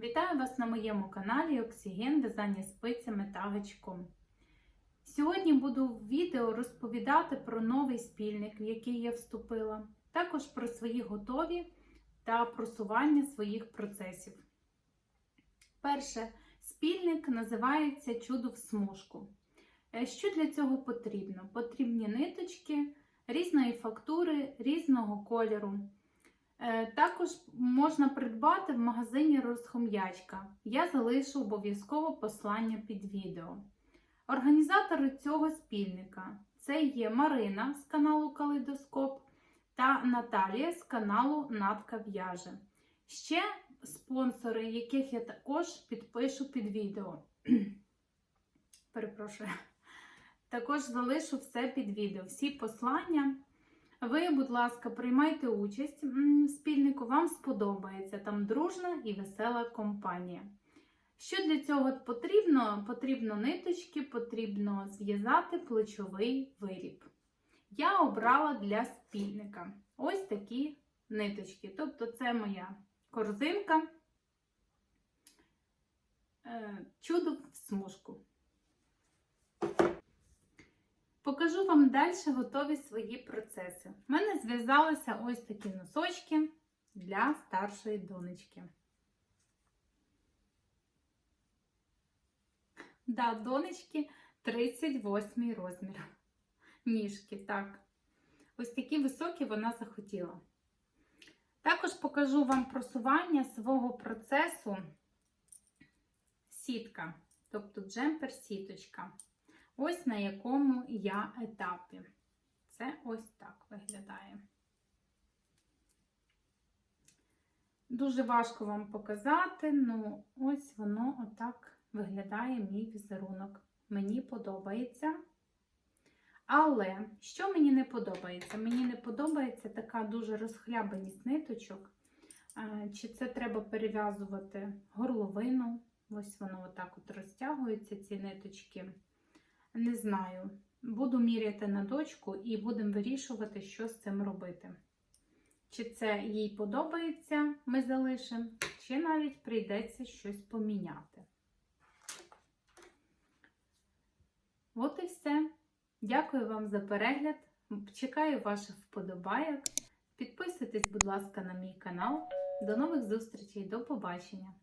Вітаю вас на моєму каналі Оксиген В'язання спицями та гачком. Сьогодні буду в відео розповідати про новий спільник, в який я вступила, також про свої готові та просування своїх процесів. Перше, спільник називається Чудо в смужку. Е, Що для цього потрібно? Потрібні ниточки різної фактури, різного кольору. Е, Також можна придбати в магазині Розхом'ячка. Я залишу обов'язково послання під відео. Організатори цього спільника це є Марина з каналу Калейдоскоп та Наталія з каналу Натка В'яже. Ще спонсори, яких я також підпишу під відео. Перепрошую. Також залишу все під відео. Всі послання. Ви, будь ласка, приймайте участь в спільнику, вам сподобається там дружна і весела компанія. Що для цього потрібно? Потрібно ниточки, потрібно зв'язати плечовий виріб. Я обрала для спільника ось такі ниточки. Тобто, це моя корзинка, е, чудо в смужку. Покажу вам далі готові свої процеси. У мене зв'язалися ось такі носочки для старшої донечки. Да, донечки 38 розмір. Ніжки, так. Ось такі високі вона захотіла. Також покажу вам просування свого процесу сітка, тобто джемпер-сіточка. Ось на якому я етапі. Це ось так виглядає. Дуже важко вам показати, ну ось воно отак виглядає мій візерунок. Мені подобається. Але що мені не подобається? Мені не подобається така дуже розхлябаність ниточок. Чи це треба перев'язувати горловину? Ось воно отак от розтягується, ці ниточки. Не знаю. Буду міряти на дочку і будемо вирішувати, що з цим робити. Чи це їй подобається, ми залишимо, чи навіть прийдеться щось поміняти. От і все. Дякую вам за перегляд. Чекаю ваших вподобайок. Підписуйтесь, будь ласка, на мій канал. До нових зустрічей, до побачення!